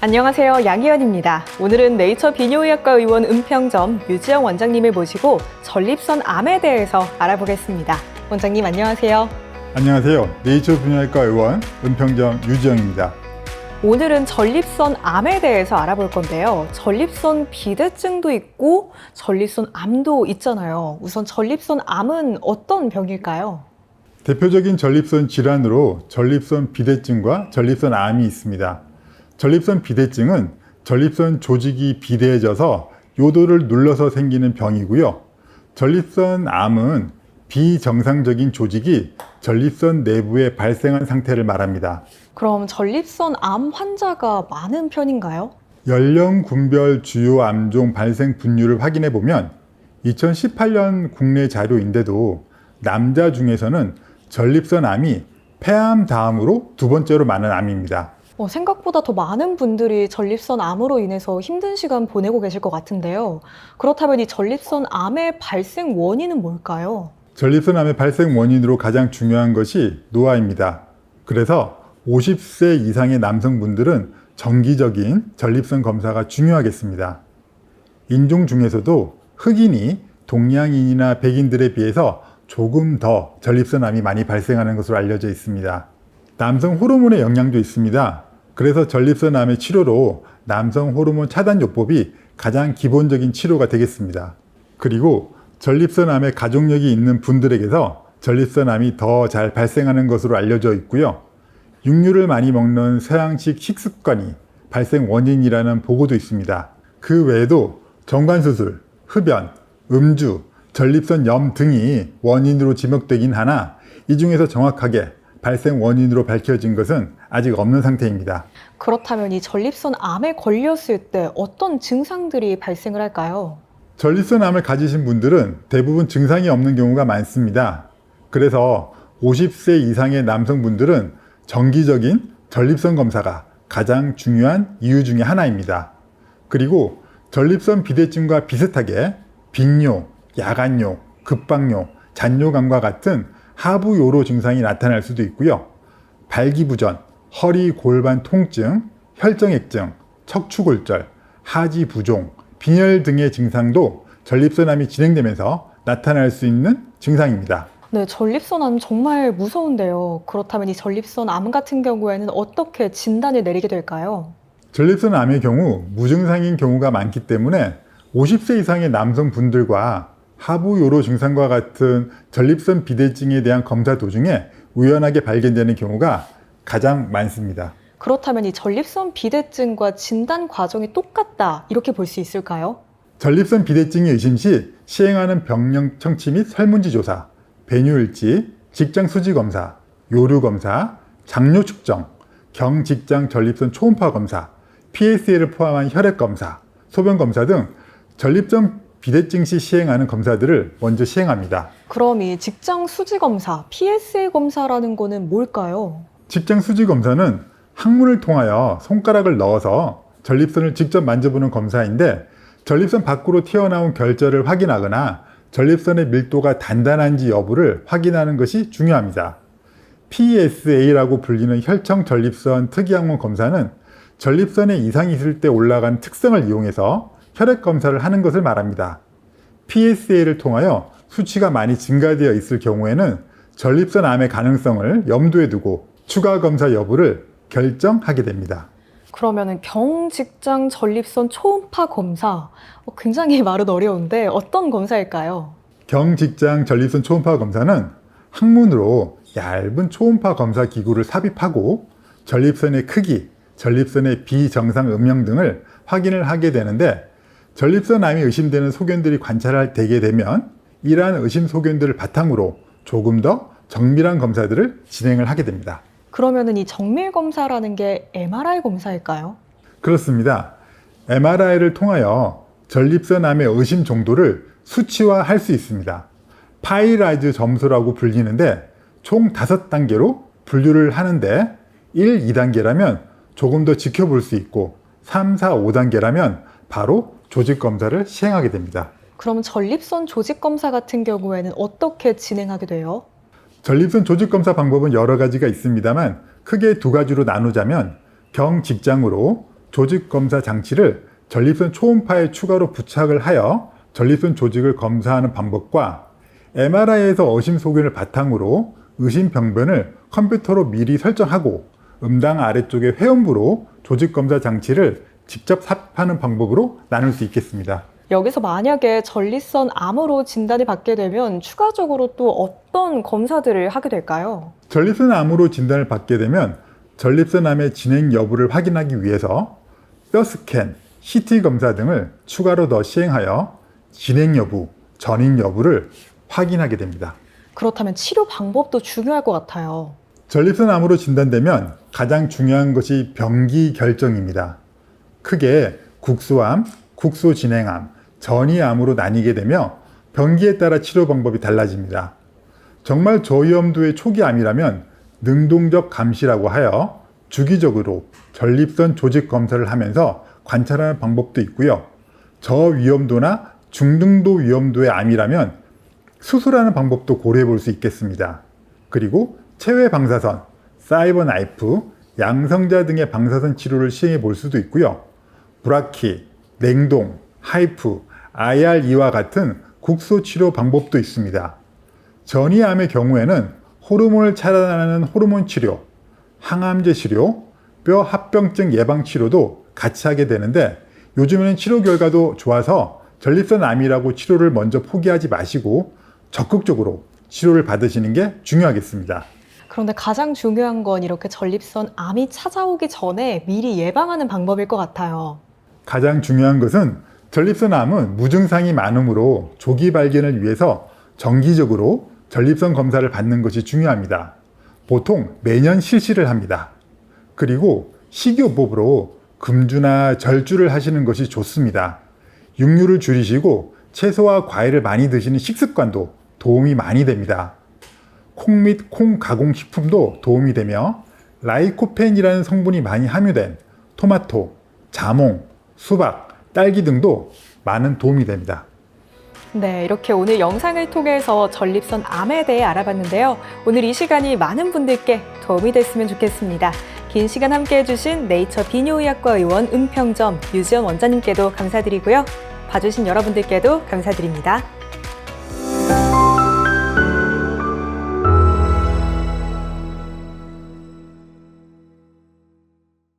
안녕하세요. 양희연입니다. 오늘은 네이처 비뇨의학과 의원 은평점 유지영 원장님을 모시고 전립선 암에 대해서 알아보겠습니다. 원장님 안녕하세요. 안녕하세요. 네이처 분야외과 의원 은평점 유지영입니다. 오늘은 전립선 암에 대해서 알아볼 건데요. 전립선 비대증도 있고 전립선 암도 있잖아요. 우선 전립선 암은 어떤 병일까요? 대표적인 전립선 질환으로 전립선 비대증과 전립선 암이 있습니다. 전립선 비대증은 전립선 조직이 비대해져서 요도를 눌러서 생기는 병이고요. 전립선 암은 비정상적인 조직이 전립선 내부에 발생한 상태를 말합니다. 그럼 전립선 암 환자가 많은 편인가요? 연령 군별 주요 암종 발생 분류를 확인해 보면 2018년 국내 자료인데도 남자 중에서는 전립선 암이 폐암 다음으로 두 번째로 많은 암입니다. 어, 생각보다 더 많은 분들이 전립선 암으로 인해서 힘든 시간 보내고 계실 것 같은데요. 그렇다면 이 전립선 암의 발생 원인은 뭘까요? 전립선 암의 발생 원인으로 가장 중요한 것이 노화입니다. 그래서 50세 이상의 남성분들은 정기적인 전립선 검사가 중요하겠습니다. 인종 중에서도 흑인이 동양인이나 백인들에 비해서 조금 더 전립선 암이 많이 발생하는 것으로 알려져 있습니다. 남성 호르몬의 영향도 있습니다. 그래서 전립선 암의 치료로 남성 호르몬 차단 요법이 가장 기본적인 치료가 되겠습니다. 그리고 전립선 암에 가족력이 있는 분들에게서 전립선 암이 더 잘 발생하는 것으로 알려져 있고요. 육류를 많이 먹는 서양식 식습관이 발생 원인이라는 보고도 있습니다. 그 외에도 정관수술, 흡연, 음주, 전립선 염 등이 원인으로 지목되긴 하나 이 중에서 정확하게 발생 원인으로 밝혀진 것은 아직 없는 상태입니다. 그렇다면 이 전립선 암에 걸렸을 때 어떤 증상들이 발생을 할까요? 전립선 암을 가지신 분들은 대부분 증상이 없는 경우가 많습니다. 그래서 50세 이상의 남성분들은 정기적인 전립선 검사가 가장 중요한 이유 중의 하나입니다. 그리고 전립선 비대증과 비슷하게 빈뇨, 야간뇨, 급박뇨, 잔뇨감과 같은 하부 요로 증상이 나타날 수도 있고요. 발기부전, 허리 골반 통증, 혈정액증, 척추골절, 하지 부종, 빈혈 등의 증상도 전립선암이 진행되면서 나타날 수 있는 증상입니다. 네, 전립선 암 정말 무서운데요. 그렇다면 이 전립선 암 같은 경우에는 어떻게 진단을 내리게 될까요? 전립선 암의 경우 무증상인 경우가 많기 때문에 50세 이상의 남성분들과 하부 요로 증상과 같은 전립선 비대증에 대한 검사 도중에 우연하게 발견되는 경우가 가장 많습니다. 그렇다면 이 전립선 비대증과 진단 과정이 똑같다 이렇게 볼 수 있을까요? 전립선 비대증이 의심 시 시행하는 병력 청취 및 설문지 조사, 배뇨일지, 직장 수지 검사, 요류 검사, 장뇨 측정, 경직장 전립선 초음파 검사, PSA를 포함한 혈액 검사, 소변 검사 등 전립선 비대증 시 시행하는 검사들을 먼저 시행합니다. 그럼 이 직장 수지 검사, PSA 검사라는 거는 뭘까요? 직장 수지 검사는 항문을 통하여 손가락을 넣어서 전립선을 직접 만져보는 검사인데 전립선 밖으로 튀어나온 결절을 확인하거나 전립선의 밀도가 단단한지 여부를 확인하는 것이 중요합니다. PSA라고 불리는 혈청 전립선 특이항문 검사는 전립선에 이상이 있을 때 올라간 특성을 이용해서 혈액 검사를 하는 것을 말합니다. PSA를 통하여 수치가 많이 증가되어 있을 경우에는 전립선 암의 가능성을 염두에 두고 추가 검사 여부를 결정하게 됩니다. 그러면은 경직장 전립선 초음파 검사 어, 굉장히 말은 어려운데 어떤 검사일까요? 경직장 전립선 초음파 검사는 항문으로 얇은 초음파 검사 기구를 삽입하고 전립선의 크기, 전립선의 비정상 음영 등을 확인을 하게 되는데 전립선 암이 의심되는 소견들이 관찰되게 되면 이러한 의심 소견들을 바탕으로 조금 더 정밀한 검사들을 진행을 하게 됩니다. 그러면은 이 정밀 검사라는 게 MRI 검사일까요? 그렇습니다. MRI를 통하여 전립선 암의 의심 정도를 수치화할 수 있습니다. 파이라이즈 점수라고 불리는데 총 5단계로 분류를 하는데 1, 2단계라면 조금 더 지켜볼 수 있고 3, 4, 5단계라면 바로 조직 검사를 시행하게 됩니다. 그럼 전립선 조직 검사 같은 경우에는 어떻게 진행하게 돼요? 전립선 조직 검사 방법은 여러 가지가 있습니다만 크게 두 가지로 나누자면 경 직장으로 조직 검사 장치를 전립선 초음파에 추가로 부착을 하여 전립선 조직을 검사하는 방법과 MRI에서 어심 소견을 바탕으로 의심 병변을 컴퓨터로 미리 설정하고 음당 아래쪽의 회음부로 조직 검사 장치를 직접 삽입하는 방법으로 나눌 수 있겠습니다. 여기서 만약에 전립선 암으로 진단을 받게 되면 추가적으로 또 어떤 검사들을 하게 될까요? 전립선 암으로 진단을 받게 되면 전립선 암의 진행 여부를 확인하기 위해서 뼈 스캔, CT 검사 등을 추가로 더 시행하여 진행 여부, 전인 여부를 확인하게 됩니다. 그렇다면 치료 방법도 중요할 것 같아요. 전립선 암으로 진단되면 가장 중요한 것이 병기 결정입니다. 크게 국소암, 국소진행암, 전이암으로 나뉘게 되며 병기에 따라 치료 방법이 달라집니다. 정말 저위험도의 초기암이라면 능동적 감시라고 하여 주기적으로 전립선 조직 검사를 하면서 관찰하는 방법도 있고요. 저위험도나 중등도 위험도의 암이라면 수술하는 방법도 고려해 볼 수 있겠습니다. 그리고 체외 방사선, 사이버 나이프, 양성자 등의 방사선 치료를 시행해 볼 수도 있고요. 브라키, 냉동, 하이프, IRE와 같은 국소 치료 방법도 있습니다. 전이암의 경우에는 호르몬을 차단하는 호르몬 치료, 항암제 치료, 뼈 합병증 예방 치료도 같이 하게 되는데 요즘에는 치료 결과도 좋아서 전립선 암이라고 치료를 먼저 포기하지 마시고 적극적으로 치료를 받으시는 게 중요하겠습니다. 그런데 가장 중요한 건 이렇게 전립선 암이 찾아오기 전에 미리 예방하는 방법일 것 같아요. 가장 중요한 것은 전립선 암은 무증상이 많으므로 조기 발견을 위해서 정기적으로 전립선 검사를 받는 것이 중요합니다. 보통 매년 실시를 합니다. 그리고 식이요법으로 금주나 절주를 하시는 것이 좋습니다. 육류를 줄이시고 채소와 과일을 많이 드시는 식습관도 도움이 많이 됩니다. 콩 및 콩 가공 식품도 도움이 되며 라이코펜이라는 성분이 많이 함유된 토마토, 자몽, 수박, 딸기 등도 많은 도움이 됩니다. 네, 이렇게 오늘 영상을 통해서 전립선 암에 대해 알아봤는데요. 오늘 이 시간이 많은 분들께 도움이 됐으면 좋겠습니다. 긴 시간 함께 해주신 네이처 비뇨의학과 의원 은평점 유지연 원장님께도 감사드리고요. 봐주신 여러분들께도 감사드립니다.